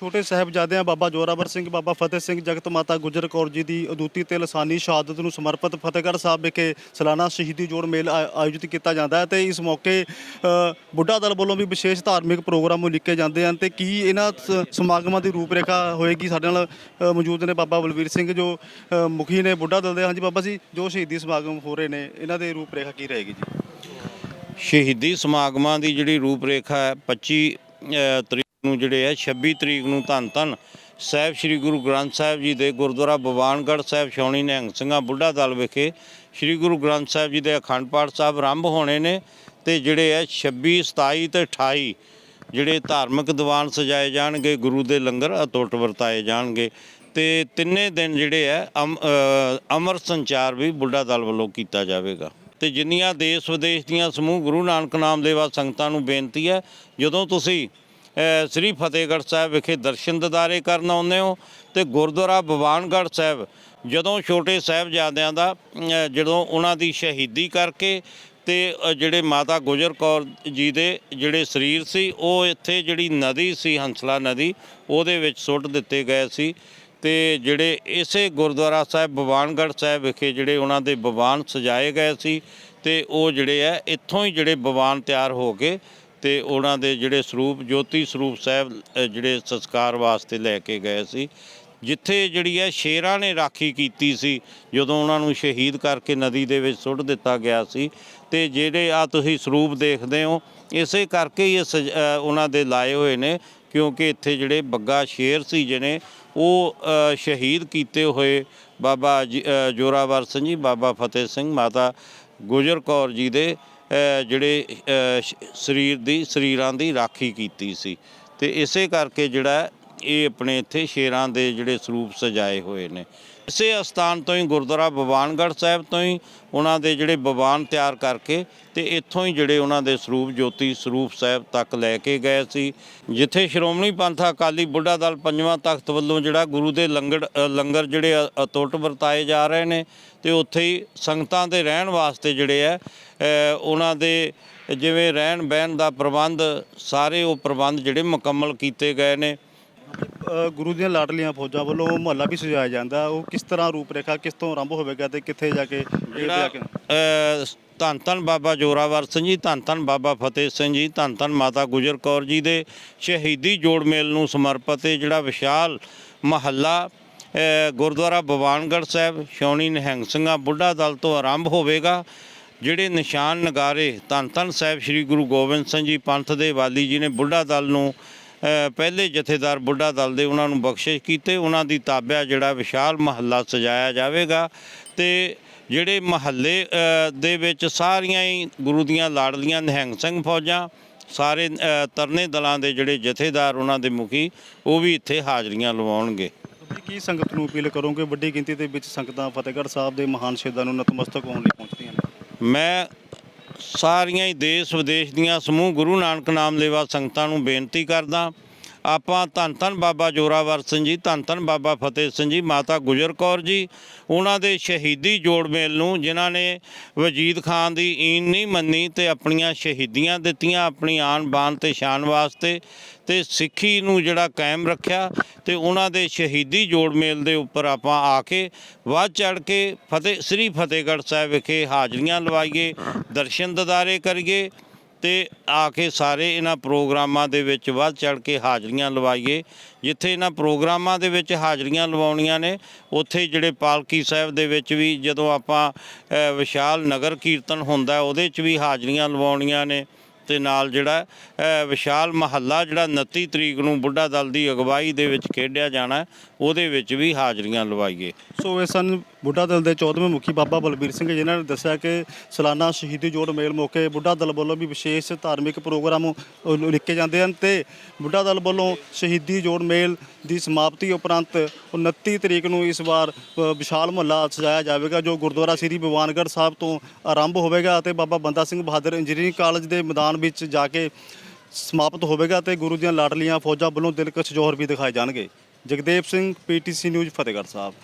ਛੋਟੇ ਸਾਹਿਬਜ਼ਾਦਿਆਂ ਬਾਬਾ ਜੋਰਾਵਰ ਸਿੰਘ ਬਾਬਾ ਫਤਿਹ ਸਿੰਘ ਜਗਤ ਮਾਤਾ ਗੁਜਰ ਕੌਰ ਜੀ ਦੀ ਅਦੁੱਤੀ ਤੇ ਲਸਾਨੀ ਸ਼ਹਾਦਤ ਨੂੰ ਸਮਰਪਿਤ ਫਤਿਹਗੜ੍ਹ ਸਾਹਿਬ ਵਿਖੇ ਸਾਲਾਨਾ ਸ਼ਹੀਦੀ ਜੋੜ ਮੇਲ ਆ- ਆਯੋਜਿਤ ਕੀਤਾ ਜਾਂਦਾ ਹੈ ਤੇ ਇਸ ਮੌਕੇ ਅ, ਬੁੱਢਾ ਦਲ ਵੱਲੋਂ ਵੀ ਵਿਸ਼ੇਸ਼ ਧਾਰਮਿਕ ਪ੍ਰੋਗਰਾਮ ਉਲੀਕੇ ਜਾਂਦੇ ਹਨ ਤੇ ਕੀ ਇਹਨਾਂ ਸ- ਸਮਾਗਮਾਂ ਦੀ ਰੂਪਰੇਖਾ ਹੋਏਗੀ? ਸਾਡੇ ਨਾਲ ਅ, ਮੌਜੂਦ ਨੇ ਬਾਬਾ ਬਲਵੀਰ ਸਿੰਘ ਜੋ ਅ, ਮੁਖੀ ਨੇ ਬੁੱਢਾ ਦਲ ਦੇ। ਹਾਂਜੀ ਬਾਬਾ ਜੀ ਜੋ ਸ਼ਹੀਦੀ ਸਮਾਗਮ ਹੋ ਰਹੇ ਨੇ ਇਹਨਾਂ ਦੇ ਰੂਪਰੇਖਾ ਕੀ ਰਹੇਗੀ ਜੀ? ਸ਼ਹੀਦੀ ਸਮਾਗਮਾਂ ਦੀ ਜਿਹੜੀ ਰੂਪਰੇਖਾ ਹੈ 25 ਅ, ਤਰੀਕ ਨੂੰ ਜਿਹੜੇ ਹੈ 26 ਤਰੀਕ ਨੂੰ ਧੰਨ ਧੰਨ ਸਾਹਿਬ ਸ੍ਰੀ ਗੁਰੂ ਗ੍ਰੰਥ ਸਾਹਿਬ ਜੀ ਦੇ ਗੁਰਦੁਆਰਾ ਬਵਾਨਗੜ੍ਹ ਸਾਹਿਬ ਛਾਉਣੀ ਨਿਹੰਗ ਸਿੰਘਾਂ ਬੁੱਢਾ ਦਲ ਵਿਖੇ ਸ੍ਰੀ ਗੁਰੂ ਗ੍ਰੰਥ ਸਾਹਿਬ ਜੀ ਦੇ ਅਖੰਡ ਪਾਠ ਸਾਹਿਬ ਆਰੰਭ ਹੋਣੇ ਨੇ ਤੇ ਜਿਹੜੇ ਹੈ 26 27 ਤੇ 28 ਜਿਹੜੇ ਧਾਰਮਿਕ ਦੀਵਾਨ ਸਜਾਏ ਜਾਣਗੇ, ਗੁਰੂ ਦੇ ਲੰਗਰ ਅਤੁੱਟ ਵਰਤਾਏ ਜਾਣਗੇ ਤੇ ਤਿੰਨੇ ਦਿਨ ਜਿਹੜੇ ਹੈ ਅਮ- ਅਮਰ ਸੰਚਾਰ ਵੀ ਬੁੱਢਾ ਦਲ ਵੱਲੋਂ ਕੀਤਾ ਜਾਵੇਗਾ। ਤੇ ਜਿੰਨੀਆਂ ਦੇਸ਼ ਵਿਦੇਸ਼ ਦੀਆਂ ਸਮੂਹ ਗੁਰੂ ਨਾਨਕ ਨਾਮ ਦੇਵਾ ਸੰਗਤਾਂ ਨੂੰ ਬੇਨਤੀ ਹੈ, ਜਦੋਂ ਤੁਸੀਂ ਸ੍ਰੀ ਫਤਿਹਗੜ੍ਹ ਸਾਹਿਬ ਵਿਖੇ ਦਰਸ਼ਨ ਦਿਦਾਰੇ ਕਰਨ ਆਉਂਦੇ ਹੋ ਤੇ ਗੁਰਦੁਆਰਾ ਬਵਾਨਗੜ੍ਹ ਸਾਹਿਬ, ਜਦੋਂ ਛੋਟੇ ਸਾਹਿਬਜ਼ਾਦਿਆਂ ਦਾ ਜਦੋਂ ਉਹਨਾਂ ਦੀ ਸ਼ਹੀਦੀ ਕਰਕੇ ਤੇ ਜਿਹੜੇ ਮਾਤਾ ਗੁਜਰ ਕੌਰ ਜੀ ਦੇ ਜਿਹੜੇ ਸਰੀਰ ਸੀ, ਉਹ ਇੱਥੇ ਜਿਹੜੀ ਨਦੀ ਸੀ, ਹੰਸਲਾ ਨਦੀ, ਉਹਦੇ ਵਿੱਚ ਸੁੱਟ ਦਿੱਤੇ ਗਏ ਸੀ ਤੇ ਜਿਹੜੇ ਇਸੇ ਗੁਰਦੁਆਰਾ ਸਾਹਿਬ ਬਵਾਨਗੜ੍ਹ ਸਾਹਿਬ ਵਿਖੇ ਜਿਹੜੇ ਉਹਨਾਂ ਦੇ ਬਵਾਨ ਸਜਾਏ ਗਏ ਸੀ ਤੇ ਉਹ ਜਿਹੜੇ ਆ ਇੱਥੋਂ ਹੀ ਜਿਹੜੇ ਬਵਾਨ ਤਿਆਰ ਹੋ ਕੇ ਤੇ ਉਹਨਾਂ ਦੇ ਜਿਹੜੇ ਸਰੂਪ, ਜੋਤੀ ਸਰੂਪ ਸਾਹਿਬ ਜਿਹੜੇ ਸੰਸਕਾਰ ਵਾਸਤੇ ਲੈ ਕੇ ਗਏ ਸੀ, ਜਿੱਥੇ ਜਿਹੜੀ ਹੈ ਸ਼ੇਰਾਂ ਨੇ ਰਾਖੀ ਕੀਤੀ ਸੀ, ਜਦੋਂ ਉਹਨਾਂ ਨੂੰ ਸ਼ਹੀਦ ਕਰਕੇ ਨਦੀ ਦੇ ਵਿੱਚ ਸੁੱਟ ਦਿੱਤਾ ਗਿਆ ਸੀ, ਤੇ ਜਿਹੜੇ ਆ ਤੁਸੀਂ ਸਰੂਪ ਦੇਖਦੇ ਹੋ, ਇਸੇ ਕਰਕੇ ਹੀ ਇਹ ਸਜ- ਉਹਨਾਂ ਦੇ ਲਾਏ ਹੋਏ ਨੇ, ਕਿਉਂਕਿ ਇੱਥੇ ਜਿਹੜੇ ਬੱਗਾ ਸ਼ੇਰ ਸੀ ਜਿਹਨੇ, ਉਹ ਸ਼ਹੀਦ ਕੀਤੇ ਹੋਏ ਬਾਬਾ ਜੀ- ਜੋਰਾਵਰ ਸਿੰਘ ਜੀ, ਬਾਬਾ ਫਤਿਹ ਸਿੰਘ ਮਾਤਾ ਗੁਜਰ ਕੌਰ ਜੀ ਦੇ ਜਿਹੜੇ ਸਰੀਰ ਦੀ ਸਰੀਰਾਂ ਦੀ ਰਾਖੀ ਕੀਤੀ ਸੀ। ਤੇ ਇਸੇ ਕਰਕੇ ਜਿਹੜਾ ਇਹ ਆਪਣੇ ਇੱਥੇ ਸ਼ੇਰਾਂ ਦੇ ਜਿਹੜੇ ਸਰੂਪ ਸਜਾਏ ਹੋਏ ਨੇ। ਇਸੇ ਅਸਥਾਨ ਤੋਂ ਹੀ ਗੁਰਦੁਆਰਾ ਭਵਾਨਗੜ੍ਹ ਸਾਹਿਬ ਤੋਂ ਹੀ ਉਹਨਾਂ ਦੇ ਜਿਹੜੇ ਬਵਾਨ ਤਿਆਰ ਕਰਕੇ ਤੇ ਇੱਥੋਂ ਹੀ ਜਿਹੜੇ ਉਹਨਾਂ ਦੇ ਸਰੂਪ ਜੋਤੀ ਸਰੂਪ ਸਾਹਿਬ ਤੱਕ ਲੈ ਕੇ ਗਏ ਸੀ। ਜਿੱਥੇ ਸ਼੍ਰੋਮਣੀ ਪੰਥ ਅਕਾਲੀ ਬੁੱਢਾ ਦਲ ਪੰਜਵਾਂ ਤਖਤ ਵੱਲੋਂ ਜਿਹੜਾ ਗੁਰੂ ਦੇ ਲੰਗਰ ਲੰਗਰ ਜਿਹੜੇ ਅ- ਵਰਤਾਏ ਜਾ ਰਹੇ ਨੇ ਤੇ ਉੱਥੇ ਹੀ ਸੰਗਤਾਂ ਦੇ ਰਹਿਣ ਵਾਸਤੇ ਜਿਹੜੇ ਆ ਉਹਨਾਂ ਦੇ ਜਿਵੇਂ ਰਹਿਣ ਬਹਿਣ ਦਾ ਪ੍ਰਬੰਧ, ਸਾਰੇ ਉਹ ਪ੍ਰਬੰਧ ਜਿਹੜੇ ਮੁਕੰਮਲ ਕੀਤੇ ਗਏ ਨੇ। ਅ, ਗੁਰੂ ਦੀਆਂ ਲਾਡਲੀਆਂ ਫੌਜਾਂ ਵੱਲੋਂ ਮੁਹੱਲਾ ਵੀ ਸਜਾਇਆ ਜਾਂਦਾ। ਉਹ ਕਿਸ ਤਰ੍ਹਾਂ ਰੂਪਰੇਖਾ ਕਿਸ ਤੋਂ ਆਰੰਭ ਹੋਵੇਗਾ ਤੇ ਕਿੱਥੇ ਜਾ ਕੇ ਇਹ ਜਿਹੜਾ ਅ, ਧੰਨ ਧੰਨ ਬਾਬਾ ਜੋਰਾਵਰ ਸਿੰਘ ਜੀ ਧੰਨ ਧੰਨ ਬਾਬਾ ਫਤਿਹ ਸਿੰਘ ਜੀ ਧੰਨ ਧੰਨ ਮਾਤਾ ਗੁਜਰ ਕੌਰ ਜੀ ਦੇ ਸ਼ਹੀਦੀ ਜੋੜ ਮੇਲ ਨੂੰ ਸਮਰਪਿਤ ਇਹ ਜਿਹੜਾ ਵਿਸ਼ਾਲ ਮਹੱਲਾ ਅ, ਗੁਰਦੁਆਰਾ ਭਵਾਨਗੜ੍ਹ ਸਾਹਿਬ ਛਾਉਣੀ ਨਿਹੰਗ ਸਿੰਘਾਂ ਬੁੱਢਾ ਦਲ ਤੋਂ ਆਰੰਭ ਹੋਵੇਗਾ। ਜਿਹੜੇ ਨਿਸ਼ਾਨ ਨਗਾਰੇ ਧੰਨ ਧੰਨ ਸਾਹਿਬ ਸ੍ਰੀ ਗੁਰੂ ਗੋਬਿੰਦ ਸਿੰਘ ਜੀ ਪੰਥ ਦੇ ਵਾਲੀ ਜੀ ਨੇ ਬੁੱਢਾ ਦਲ ਨੂੰ ਪਹਿਲੇ ਜਥੇਦਾਰ ਬੁੱਢਾ ਦਲ ਦੇ ਉਹਨਾਂ ਨੂੰ ਬਖਸ਼ਿਸ਼ ਕੀਤੇ ਉਹਨਾਂ ਦੀ ਤਾਬਿਆ ਜਿਹੜਾ ਵਿਸ਼ਾਲ ਮਹੱਲਾ ਸਜਾਇਆ ਜਾਵੇਗਾ ਤੇ ਜਿਹੜੇ ਮਹੱਲੇ ਦੇ ਵਿੱਚ ਸਾਰੀਆਂ ਹੀ ਗੁਰੂ ਦੀਆਂ ਲਾਡਲੀਆਂ ਨਿਹੰਗ ਸਿੰਘ ਫੌਜਾਂ ਸਾਰੇ ਤਰਨੇ ਦਲਾਂ ਦੇ ਜਿਹੜੇ ਜਥੇਦਾਰ ਉਹਨਾਂ ਦੇ ਮੁਖੀ ਉਹ ਵੀ ਇੱਥੇ ਹਾਜ਼ਰੀਆਂ ਲਵਾਉਣਗੇ। ਤੁਸੀਂ ਕੀ ਸੰਗਤ ਨੂੰ ਅਪੀਲ ਕਰੋਗੇ ਵੱਡੀ ਗਿਣਤੀ ਦੇ ਵਿੱਚ ਸੰਗਤਾਂ ਫਤਿਹਗੜ੍ਹ ਸਾਹਿਬ ਦੇ ਮਹਾਨ ਸ਼ਹੀਦਾਂ ਨੂੰ ਨਤਮਸਤਕ ਹੋਣ ਲਈ ਪਹੁੰਚਦੀਆਂ ਨੇ? ਮੈਂ ਸਾਰੀਆਂ ਹੀ ਦੇਸ਼ ਵਿਦੇਸ਼ ਦੀਆਂ ਸਮੂਹ ਗੁਰੂ ਨਾਨਕ ਨਾਮ ਲੈਵਾ ਸੰਗਤਾਂ ਨੂੰ ਬੇਨਤੀ ਕਰਦਾ ਆਪਾਂ ਧੰਨ ਧੰਨ ਬਾਬਾ ਜੋਰਾਵਰ ਸਿੰਘ ਜੀ, ਧੰਨ ਧੰਨ ਬਾਬਾ ਫਤਿਹ ਸਿੰਘ ਜੀ, ਮਾਤਾ ਗੁਜਰ ਕੌਰ ਜੀ, ਉਹਨਾਂ ਦੇ ਸ਼ਹੀਦੀ ਜੋੜ ਮੇਲ ਨੂੰ ਜਿਨ੍ਹਾਂ ਨੇ ਵਜੀਦ ਖਾਨ ਦੀ ਈਨ ਨਹੀਂ ਮੰਨੀ ਤੇ ਆਪਣੀਆਂ ਸ਼ਹੀਦੀਆਂ ਦਿੱਤੀਆਂ ਆਪਣੀ ਆਨ ਬਾਨ ਤੇ ਸ਼ਾਨ ਵਾਸਤੇ ਤੇ ਸਿੱਖੀ ਨੂੰ ਜਿਹੜਾ ਕਾਇਮ ਰੱਖਿਆ ਤੇ ਉਹਨਾਂ ਦੇ ਸ਼ਹੀਦੀ ਜੋੜ ਮੇਲ ਦੇ ਉੱਪਰ ਆਪਾਂ ਆ ਕੇ ਵੱਧ ਚੜ ਕੇ ਫਤਿਹ, ਸ੍ਰੀ ਫਤਿਹਗੜ੍ਹ ਸਾਹਿਬ ਵਿਖੇ ਹਾਜ਼ਰੀਆਂ ਲਵਾਈਏ, ਦਰਸ਼ਨ ਦਦਾਰੇ ਕਰੀਏ ਤੇ ਆ ਕੇ ਸਾਰੇ ਇਹਨਾਂ ਪ੍ਰੋਗਰਾਮਾਂ ਦੇ ਵਿੱਚ ਵੱਧ ਚੜ ਕੇ ਹਾਜ਼ਰੀਆਂ ਲਵਾਈਏ। ਜਿੱਥੇ ਇਹਨਾਂ ਪ੍ਰੋਗਰਾਮਾਂ ਦੇ ਵਿੱਚ ਹਾਜ਼ਰੀਆਂ ਲਵਾਉਣੀਆਂ ਨੇ, ਉੱਥੇ ਜਿਹੜੇ ਪਾਲਕੀ ਸਾਹਿਬ ਦੇ ਵਿੱਚ ਵੀ ਜਦੋਂ ਆਪਾਂ ਵਿਸ਼ਾਲ ਨਗਰ ਕੀਰਤਨ ਹੁੰਦਾ ਉਹਦੇ 'ਚ ਵੀ ਹਾਜ਼ਰੀਆਂ ਲਵਾਉਣੀਆਂ ਨੇ। ਤੇ ਨਾਲ ਜਿਹੜਾ ਵਿਸ਼ਾਲ ਮਹੱਲਾ ਜਿਹੜਾ 29 ਤਰੀਕ ਨੂੰ ਬੁੱਢਾ ਦਲ ਦੀ ਅਗਵਾਈ ਦੇ ਵਿੱਚ ਖੇਡਿਆ ਜਾਣਾ ਉਹਦੇ ਵਿੱਚ ਵੀ ਹਾਜ਼ਰੀਆਂ ਲਵਾਈਏ। ਸੋ ਇਹ ਸਨ ਬੁੱਢਾ ਦਲ ਦੇ 14ਵੇਂ ਮੁਖੀ ਬਾਬਾ ਬਲਬੀਰ ਸਿੰਘ ਜਿਨ੍ਹਾਂ ਨੇ ਦੱਸਿਆ ਕਿ ਸਾਲਾਨਾ ਸ਼ਹੀਦੀ ਜੋੜ ਮੇਲ ਮੌਕੇ ਬੁੱਢਾ ਦਲ ਵੱਲੋਂ ਵੀ ਵਿਸ਼ੇਸ਼ ਧਾਰਮਿਕ ਪ੍ਰੋਗਰਾਮ ਲਿਖੇ ਜਾਂਦੇ ਹਨ ਤੇ ਬੁੱਢਾ ਦਲ ਵੱਲੋਂ ਸ਼ਹੀਦੀ ਜੋੜ ਮੇਲ ਦੀ ਸਮਾਪਤੀ ਉਪਰੰਤ 29 ਤਰੀਕ ਨੂੰ ਇਸ ਵਾਰ ਵਿਸ਼ਾਲ ਮੁਹੱਲਾ ਸਜਾਇਆ ਜਾਵੇਗਾ, ਜੋ ਗੁਰਦੁਆਰਾ ਸ੍ਰੀ ਭਗਵਾਨਗੜ੍ਹ ਸਾਹਿਬ ਤੋਂ ਆਰੰਭ ਹੋਵੇਗਾ ਅਤੇ ਬਾਬਾ ਬੰਦਾ ਸਿੰਘ ਬਹਾਦਰ ਇੰਜੀਨੀਅਰਿੰਗ ਕਾਲਜ ਦੇ ਮੈਦਾਨ ਵਿੱਚ ਜਾ ਕੇ ਸਮਾਪਤ ਹੋਵੇਗਾ ਤੇ ਗੁਰੂ ਦੀਆਂ ਲਾਡਲੀਆਂ ਫੌਜਾਂ ਵੱਲੋਂ ਦਿਲਕਸ਼ ਜੋਹਰ ਵੀ ਦਿਖਾਏ ਜਾਣਗੇ। Jagdev Singh, PTC news, Fatehgarh Sahib.